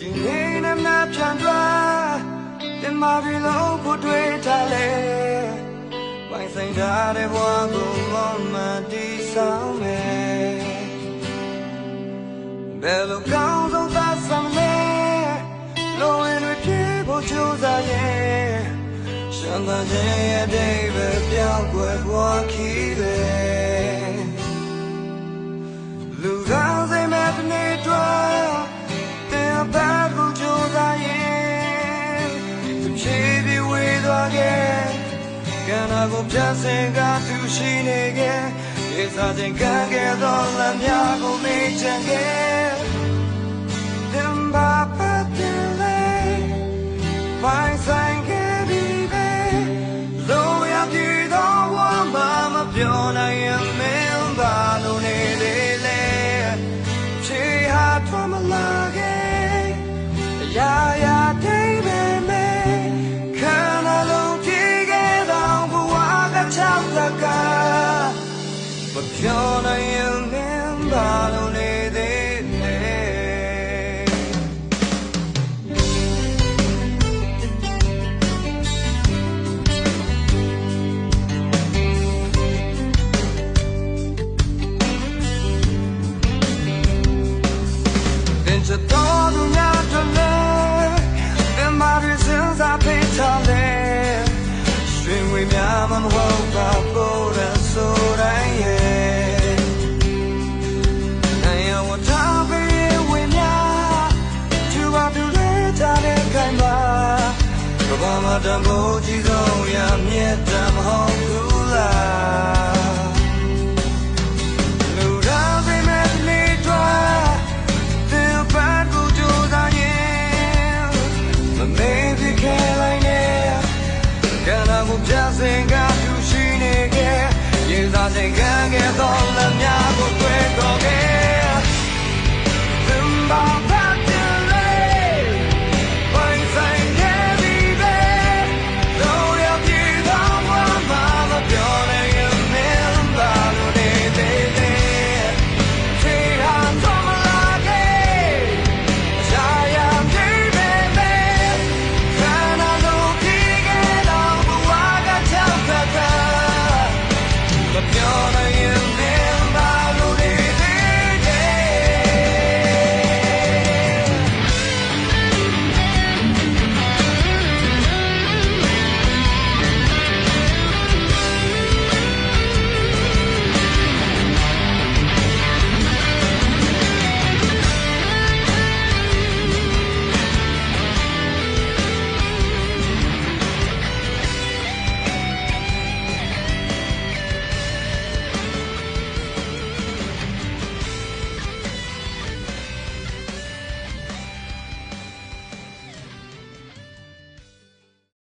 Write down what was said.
ဒီနေ့နဲ့မပြန်သွားတင်မာပြီလို့ဖို့တွေ့ထားလေပိုင်ဆိုင်ထားတဲ့ဘဝကိုမမတီးဆောင်မယ်ဘယ်လိုကောင်းဆုံးသာစမ်းလဲလိုရင်တွေပြေဖို့ကြိုးစားရဲ့ရှမ်းသာခြင်းရဲ့ဒိဗ္ဗေပြောင်းွယ်ဘဝခီးလေလူ ကံနာကိုပြတ်စင်ကသူရှိနေခဲ့ဒီစားခြင်းကံခဲ့သောလမ်းများကိုမေ့ချင်ခဲ့ များမမဟုတ်ပါဘူးရဆိုတိုင်းရဲ့နိုင်ရဝတာပေးဝင်များကျူပါပြလဲကြတဲ့ခိုင်ပါကဘာမတမိုးကြီးဆုံးရမြတ်တမဟုတ်ဘူးလားလူတော်စိတ်မဲ့လေးတွား သာစိတ်ကံခဲ့သောလက်များကိုတွေ့